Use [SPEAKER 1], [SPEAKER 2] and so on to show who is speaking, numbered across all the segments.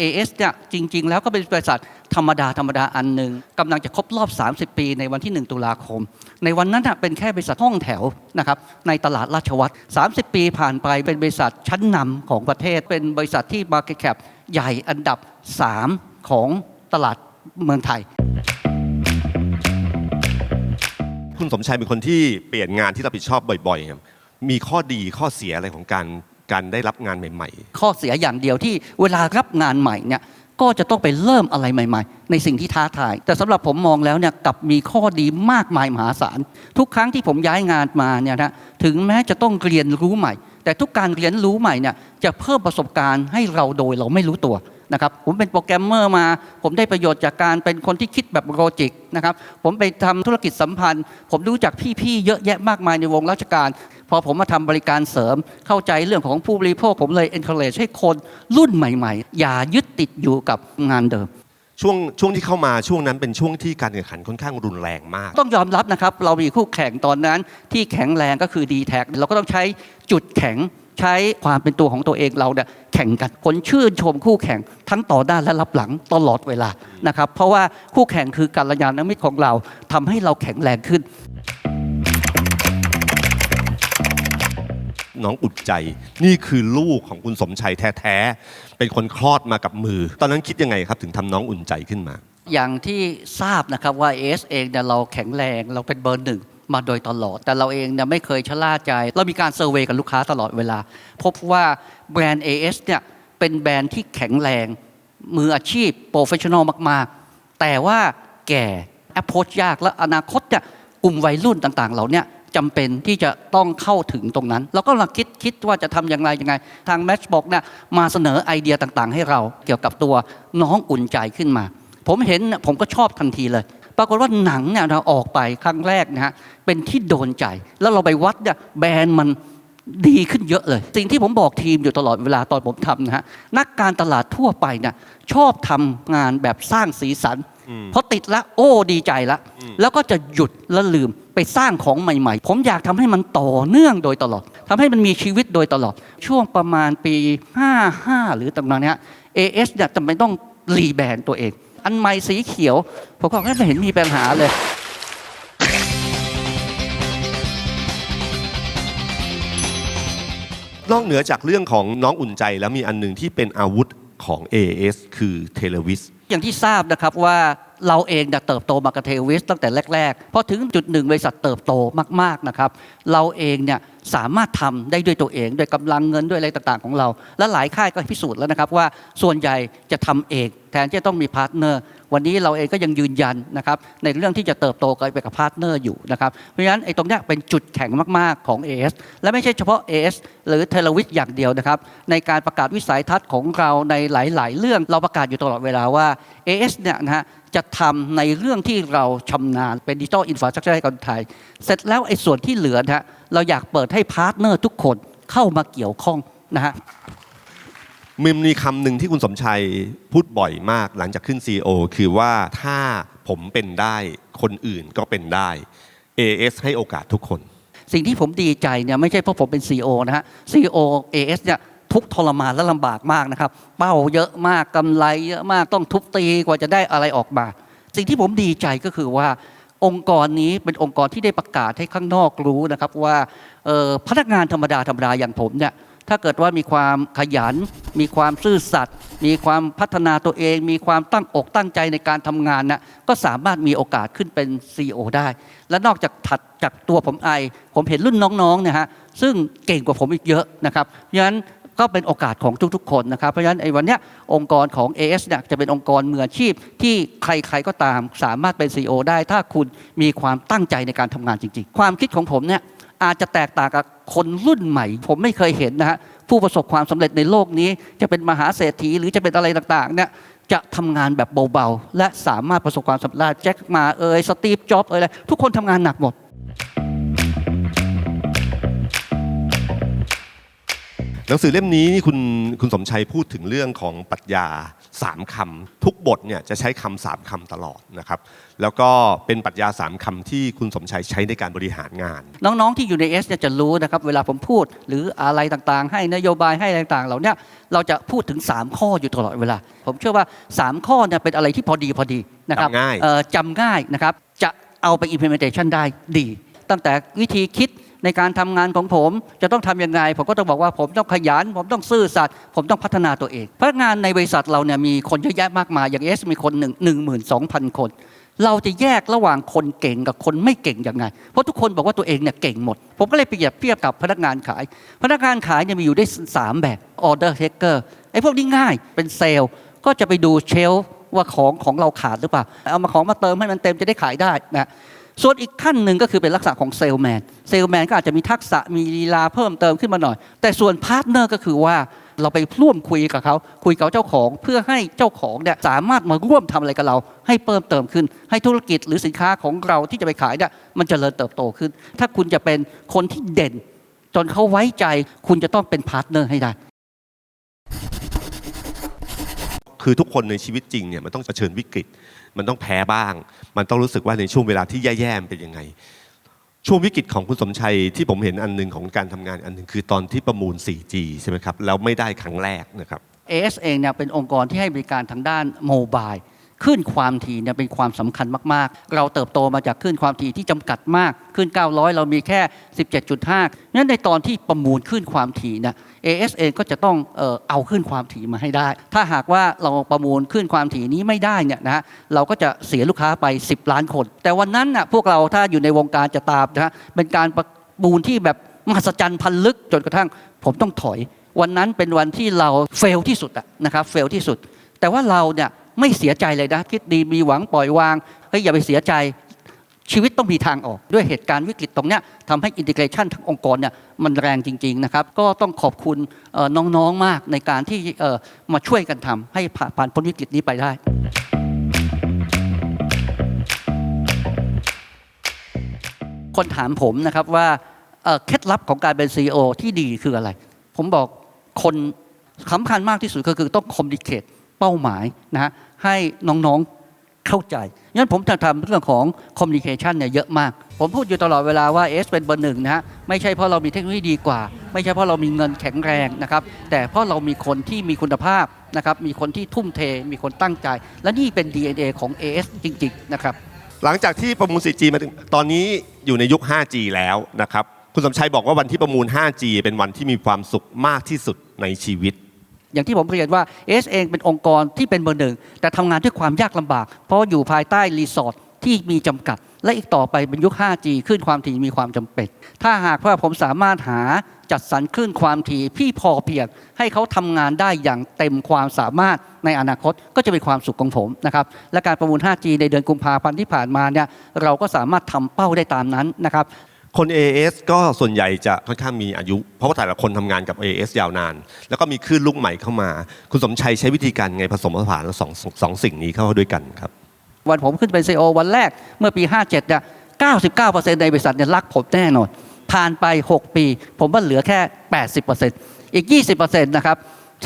[SPEAKER 1] AS เนี่ยจริง ๆ แล้วก็เป็นบริษัทธรรมดาธรรมดาอันหนึ่งกำลังจะครบรอบ 30 ปีในวันที่ 1 ตุลาคม ในวันนั้นน่ะเป็นแค่บริษัทห้องแถวนะครับในตลาดราชวัตร30 ปีผ่านไปเป็นบริษัทชั้นนำของประเทศ เป็นบริษัทที่ Market Cap ใหญ่อันดับ 3 ของตลาดเมืองไทย
[SPEAKER 2] คุณสมชายเป็นคนที่เปลี่ยนงานที่รับผิดชอบบ่อยๆครับมีข้อดีข้อเสียอะไรของการ การได้รับงานใหม่ ๆ
[SPEAKER 1] ข้อเสียอย่างเดียวที่เวลารับงานใหม่เนี่ยก็จะต้องไปเริ่มอะไรใหม่ ๆ ในสิ่งที่ท้าทาย แต่สำหรับผมมองแล้วเนี่ยกลับมีข้อดีมากมายมหาศาล ทุกครั้งที่ผมย้ายงานมาเนี่ยนะถึงแม้จะต้องเรียนรู้ใหม่ แต่ทุกการเรียนรู้ใหม่เนี่ยจะเพิ่มประสบการณ์ให้เราโดยเราไม่รู้ตัวนะครับผมเป็นโปรแกรมเมอร์มา ผมได้ประโยชน์จากการเป็นคนที่คิดแบบโลจิกนะครับผมไปทำธุรกิจสัมพันธ์ ผมรู้จักพี่ๆเยอะแยะมากมายในวงราชการ พอผมมาทำบริการเสริมเข้าใจเรื่องของผู้บริโภค ผมเลย encourage ให้คนรุ่นใหม่ ๆ อย่ายึดติดอยู่กับงานเดิม
[SPEAKER 2] ๆช่วงช่วงที่เข้ามาช่วงนั้นเป็นช่วงที่การแข่งขันค่อนข้างรุนแรงมาก
[SPEAKER 1] ต้องยอมรับนะครับ เรามีคู่แข่งตอนนั้นที่แข็งแรงก็คือ d t แทเราก็ต้องใช้จุดแข็งใช้ความเป็นตัวของตัวเองเราเนี่ยแข่งกันผลชื่นชมคู่แข่งทั้งต่อด้านและรับหลังตลอดเวลานะครับเพราะว่าคู่แข่งคือการยานมิตรของเราทำให้เราแข็งแรงขึ้น
[SPEAKER 2] น้องอุดใจ นี่คือลูกของคุณสมชัยแท้ๆ เป็นคนคลอดมากับมือ ตอนนั้นคิดยังไงครับถึงทำน้องอุ่นใจขึ้นมา
[SPEAKER 1] อย่างที่ทราบนะครับว่า AS เองเนี่ยเราแข็งแรงเราเป็นเบอร์หนึ่งมาโดยตลอด แต่เราเองเนี่ยไม่เคยชะล่าใจ เรามีการเซอร์เวยกับลูกค้าตลอดเวลา พบว่าแบรนด์ AS เนี่ยเป็นแบรนด์ที่แข็งแรง มืออาชีพโปรเฟชชั่นอลมากๆ แต่ว่าแก่แอปโพสยากและอนาคตเนี่ยกลุ่มวัยรุ่นต่างๆเหล่าเนี้ จำเป็นที่จะต้องเข้าถึงตรงนั้น เราก็กำลังคิดคิดว่าจะทำอย่างไรยังไง ทาง Matchbox เนี่ยมาเสนอไอเดียต่างๆ ให้เราเกี่ยวกับตัวน้องอุ่นใจขึ้นมา ผมเห็นเนี่ยผมก็ชอบทันทีเลย ปรากฏว่าหนังเนี่ยเราออกไปครั้งแรกนะฮะเป็นที่โดนใจ แล้วเราไปวัดเนี่ยแบรนด์มันดีขึ้นเยอะเลย สิ่งที่ผมบอกทีมอยู่ตลอดเวลาตอนผมทำนะฮะนักการตลาดทั่วไปเนี่ยชอบทำงานแบบสร้างสีสัน พราะติดละโอ้ดีใจละ แล้วก็จะหยุดแล้วลืมไปสร้างของใหม่ ๆ ผมอยากทำให้มันต่อเนื่องโดยตลอดทำให้มันมีชีวิตโดยตลอด ช่วงประมาณปี 55 หรือตำนานเนี้ย AS เนี่ยจำเป็นต้องรีแบรนด์ตัวเอง อันใหม่สีเขียว ผมก็ไม่เห็นมีปัญหาเลย
[SPEAKER 2] นอกเหนือจากเรื่องของน้องอุ่นใจแล้วมีอันหนึ่งที่เป็นอาวุธของ AS คือเทเลวิส
[SPEAKER 1] อย่างที่ทราบนะครับว่าเราเองเนี่ยเติบโตมากับเทวิสตั้งแต่แรกๆพอถึงจุดหนึ่งบริษัทเติบโตมากๆนะครับ เราเองเนี่ยสามารถทำได้ด้วยตัวเองด้วยกำลังเงินด้วยอะไรต่างๆของเรา และหลายค่ายก็พิสูจน์แล้วนะครับว่าส่วนใหญ่จะทำเองแทนที่จะต้องมีพาร์ทเนอร์วันนี้เราเองก็ยังยืนยันนะครับในเรื่องที่จะเติบโตไปกับพาร์ทเนอร์อยู่นะครับเพราะฉะนั้นไอ้ตรงเนี้ยเป็นจุดแข็งมากๆของ AS และไม่ใช่เฉพาะ AS หรือเทเลวิสอย่างเดียวนะครับในการประกาศวิสัยทัศน์ของเราในหลาย ๆ เรื่องเราประกาศอยู่ตลอดเวลาว่า AS เนี่ยนะฮะจะทำในเรื่องที่เราชำนาญเป็นดิจิทัลอินฟราสตรักเจอร์ให้คนไทย เสร็จแล้วไอ้ส่วนที่เหลือนะฮะเราอยากเปิดให้พาร์ทเนอร์ทุกคนเข้ามาเกี่ยวข้องนะฮะ
[SPEAKER 2] มิมมีคำหนึ่งที่คุณสมชัยพูดบ่อยมากหลังจากขึ้น CEO คือว่าถ้าผมเป็นได้คนอื่นก็เป็นได้ AS ให้โอกาสทุกคน
[SPEAKER 1] สิ่งที่ผมดีใจเนี่ยไม่ใช่เพราะผมเป็น CEO นะฮะ CEO AS เนี่ยทุกทรมานและลำบากมากนะครับ เป้าเยอะมากกำไรเยอะมากต้องทุบตีกว่าจะได้อะไรออกมา สิ่งที่ผมดีใจก็คือว่าองค์กรนี้เป็นองค์กรที่ได้ประกาศให้ข้างนอกรู้นะครับว่าพนักงานธรรมดาธรรมดาอย่างผมเนี่ย ถ้าเกิดว่ามีความขยัน มีความซื่อสัตย์ มีความพัฒนาตัวเอง มีความตั้งอกตั้งใจในการทำงานนะก็สามารถมีโอกาสขึ้นเป็น CEO ได้ และนอกจากถัดจากตัวผมไอ ผมเห็นรุ่นน้องๆเนี่ยฮะ ซึ่งเก่งกว่าผมอีกเยอะนะครับเพราะฉะนั้นก็เป็นโอกาสของทุกๆ คนนะครับ เพราะฉะนั้นไอ้วันเนี้ยองค์กรของ AS เนี่ยจะเป็นองค์กรมืออาชีพที่ใครๆก็ตามสามารถเป็น CEO ได้ ถ้าคุณมีความตั้งใจในการทำงานจริง ๆ ความคิดของผมเนี่ยอาจจะแตกต่างกับ คนรุ่นใหม่ ผมไม่เคยเห็นนะฮะผู้ประสบความสำเร็จในโลกนี้ จะเป็นมหาเศรษฐีหรือจะเป็นอะไรต่างๆเนี่ยจะทำงานแบบเบาๆ และสามารถประสบความสำเร็จแจ็คมาเอยสตีฟจ็อบเอยอะไรทุกคนทำงานหนักหมด
[SPEAKER 2] หนังสือเล่มนี้นี่คุณคุณสมชัยพูดถึงเรื่องของปรัชญาสามคำทุกบทเนี่ยจะใช้คำสามคำตลอดนะครับแล้วก็เป็นปรัชญาสามคำที่คุณสมชัยใช้ในการบริหารงาน
[SPEAKER 1] น้องๆที่อยู่ใน S เนี่ยจะรู้นะครับเวลาผมพูด หรืออะไรต่างๆ ให้นโยบายให้อะไรต่างๆเหล่าเนี้ยเราจะพูดถึง 3 ข้ออยู่ตลอดเวลา ผมเชื่อว่า 3 ข้อเนี่ยเป็นอะไรที่พอดีพอดีนะครับ
[SPEAKER 2] จำง่าย
[SPEAKER 1] เอ่อจำง่ายนะครับจะเอาไป implementation ได้ดี ตั้งแต่วิธีคิด ในการทำงานของผมจะต้องทำยังไง ผมก็ต้องบอกว่าผมต้องขยัน ผมต้องซื่อสัตย์ผมต้องพัฒนาตัวเองพนักงานในบริษัทเราเนี่ยมีคนเยอะแยะมากมายอย่าง S มีคนหนึ่งหนึ่งหมื่นสองพันคน เราจะแยกระหว่างคนเก่งกับคนไม่เก่งยังไง เพราะทุกคนบอกว่าตัวเองเนี่ยเก่งหมด ผมก็เลยเปรียบเทียบกับพนักงานขาย พนักงานขายเนี่ยมีอยู่ได้ 3 แบบ order taker ไอ้พวกนี้ง่ายเป็นเซลล์ก็จะไปดูเชลว่าของของเราขาดหรือเปล่า เอามาของมาเติมให้มันเต็มจะได้ขายได้นะ ส่วนอีกขั้นหนึ่งก็คือเป็นลักษณะของเซลแมน เซลแมนก็อาจจะมีทักษะมีลีลาเพิ่มเติมขึ้นมาหน่อย แต่ส่วนพาร์ทเนอร์ก็คือว่าเราไปร่วมคุยกับเขา คุยกับเจ้าของเพื่อให้เจ้าของเนี่ยสามารถมาร่วมทำอะไรกับเรา ให้เพิ่มเติมขึ้น ให้ธุรกิจหรือสินค้าของเราที่จะไปขายเนี่ยมันจเจริญเติบโตขึ้น ถ้าคุณจะเป็นคนที่เด่น จนเขาไว้ใจคุณจะต้องเป็นพาร์ทเนอร์ให้ได้
[SPEAKER 2] คือทุกคนในชีวิตจริงเนี่ยมันต้องเผชิญวิกฤต มันต้องแพ้บ้าง มันต้องรู้สึกว่าในช่วงเวลาที่แย่ๆมันเป็นยังไง ช่วงวิกฤตของคุณสมชัยที่ผมเห็นอันหนึ่งของการทำงานอันหนึ่งคือตอนที่ประมูล 4G ใช่ไหมครับแล้วไม่ได้ครั้งแรกนะครับ
[SPEAKER 1] AS เองเนี่ยเป็นองค์กรที่ให้บริการทางด้านโมบายคลื่นความถี่เนี่ยเป็นความสำคัญมากๆ เราเติบโตมาจากคลื่นความถี่ที่จำกัดมากคลื่น900 เรามีแค่ 17.5 นั้นในตอนที่ประมูลคลื่นความถี่เนี่ย AS เองก็จะต้องเอ่อเอาคลื่นความถี่มาให้ได้ ถ้าหากว่าเราประมูลคลื่นความถี่นี้ไม่ได้เนี่ยนะเราก็จะเสียลูกค้าไป 10 ล้านคน แต่วันนั้นน่ะพวกเราถ้าอยู่ในวงการจะตามนะเป็นการประมูลที่แบบมหัศจรรย์พันลึกจนกระทั่งผมต้องถอย วันนั้นเป็นวันที่เราเฟลที่สุดนะครับเฟลที่สุด แต่ว่าเราเนี่ยไม่เสียใจเลยนะคิดดีมีหวังปล่อยวางเฮ้ยอย่าไปเสียใจ ชีวิตต้องมีทางออกด้วยเหตุการณ์วิกฤตตรงนี้ทำให้อินทิเกรชันทั้งองค์กรเนี่ยมันแรงจริงๆนะครับก็ต้องขอบคุณน้องๆมากในการที่มาช่วยกันทำให้ผ่านานพ้นวิกฤตนี้ไปได้คนถามผมนะครับว่าเคล็ดลับของการเป็น CEO ที่ดีคืออะไร ผมบอกคนสำคัญมากที่สุดก็คือต้องคอม m u n i c a t e เป้าหมายนะฮะให้น้องๆ เข้าใจงั้นผมจะทำเรื่องของคอม m u n i c a t ชันเนี่ยเยอะมาก ผมพูดอยู่ตลอดเวลาว่าเอสเป็นเบอร์หนึ่งนะฮะ ไม่ใช่เพราะเรามีเทคโนโลยีดีกว่า ไม่ใช่เพราะเรามีเงินแข็งแรงนะครับ แต่เพราะเรามีคนที่มีคุณภาพนะครับ มีคนที่ทุ่มเท มีคนตั้งใจ และนี่เป็น DNA ของ AS จริง ๆ นะครับ
[SPEAKER 2] หลังจากที่ประมูล 4G มาถึงตอนนี้อยู่ในยุค 5G แล้วนะครับ คุณสมชัยบอกว่าวันที่ประมูล 5G เป็นวันที่มีความสุขมากที่สุดในชีวิต
[SPEAKER 1] อย่างที่ผมเรียนว่าเอสเองเป็นองค์กรที่เป็นเบอร์หนึ่งแต่ทำงานด้วยความยากลำบาก เพราะอยู่ภายใต้รีสอร์ทที่มีจำกัด และอีกต่อไปเป็นยุค 5G คลื่นความถี่มีความจำเป็น ถ้าหากว่าผมสามารถหาจัดสรรคลื่นความถี่ที่พอเพียงให้เขาทำงานได้อย่างเต็มความสามารถในอนาคตก็จะเป็นความสุขของผมนะครับและการประมูล 5G ในเดือนกุมภาพันธ์ที่ผ่านมาเนี่ยเราก็สามารถทำเป้าได้ตามนั้นนะครับ
[SPEAKER 2] คน AS ก็ส่วนใหญ่จะค่อนข้างมีอายุ เพราะว่าแต่ละคนทำงานกับ AS ยาวนาน แล้วก็มีคลื่นลูกใหม่เข้ามา คุณสมชัยใช้วิธีการไงผสมผสานสองสองสิ่งนี้เข้าด้วยกันครับ
[SPEAKER 1] วันผมขึ้นเป็นซีอวันแรกเมื่อปี 57เนี่ย99%ในบริษัทเนี่ยรักผมแน่นอนผ่านไป 6 ปี ผมว่าเหลือแค่ 80%อีก 20%นะครับ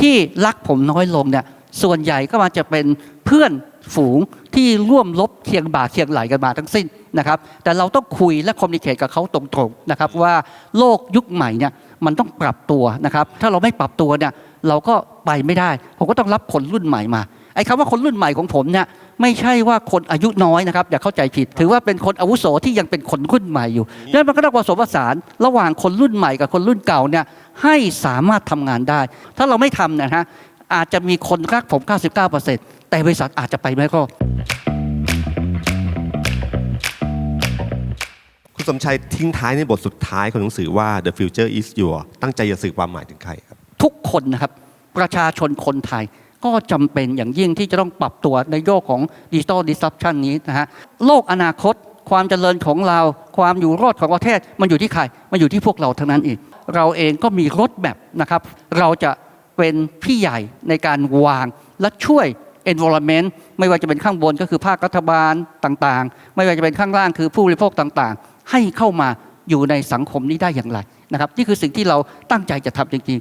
[SPEAKER 1] ที่รักผมน้อยลงเนี่ยส่วนใหญ่ก็มาจะเป็นเพื่อน ฝูงที่ร่วมลบเคียงบ่าเคียงไหลกันมาทั้งสิ้นนะครับ แต่เราต้องคุยและคอมมิ n เค e กับเขาตรงๆนะครับว่าโลกยุคใหม่เนี่ยมันต้องปรับตัวนะครับ ถ้าเราไม่ปรับตัวเนี่ยเราก็ไปไม่ได้ ผมก็ต้องรับคนรุ่นใหม่มาไอ้คำว่าคนรุ่นใหม่ของผมเนี่ยไม่ใช่ว่าคนอายุน้อยนะครับอย่าเข้าใจผิด ถือว่าเป็นคนอาวุโสที่ยังเป็นคนรุ่นใหม่อยู่ดังนั้นมันก็ต้องผสมผสานระหว่างคนรุ่นใหม่กับคนรุ่นเก่าเนี่ยให้สามารถทำงานได้ ถ้าเราไม่ทำเนยนะฮะ อาจจะมีคนรักผม 99%แต่บริษัทอาจจะไปไม่รอด
[SPEAKER 2] คุณสมชัยทิ้งท้ายในบทสุดท้ายของหนังสือว่า The future is your ตั้งใจจะสื่อความหมายถึงใครครับ
[SPEAKER 1] ทุกคนนะครับ ประชาชนคนไทยก็จำเป็นอย่างยิ่งที่จะต้องปรับตัวในโลกของดิจิ t a ลดิส r u p ชันนี้นะฮะโลกอนาคต ความเจริญของเรา ความอยู่รอดของประเทศ มันอยู่ที่ใคร มันอยู่ที่พวกเราทั้งนั้นเองเราเองก็มีรถแบบนะครับ เราจะ เป็นพี่ใหญ่ในการวางและช่วย environment ไม่ว่าจะเป็นข้างบนก็คือภาครัฐบาลต่างๆ ไม่ว่าจะเป็นข้างล่างคือผู้บริโภคต่างๆ ให้เข้ามาอยู่ในสังคมนี้ได้อย่างไรนะครับนี่คือสิ่งที่เราตั้งใจจะทำจริง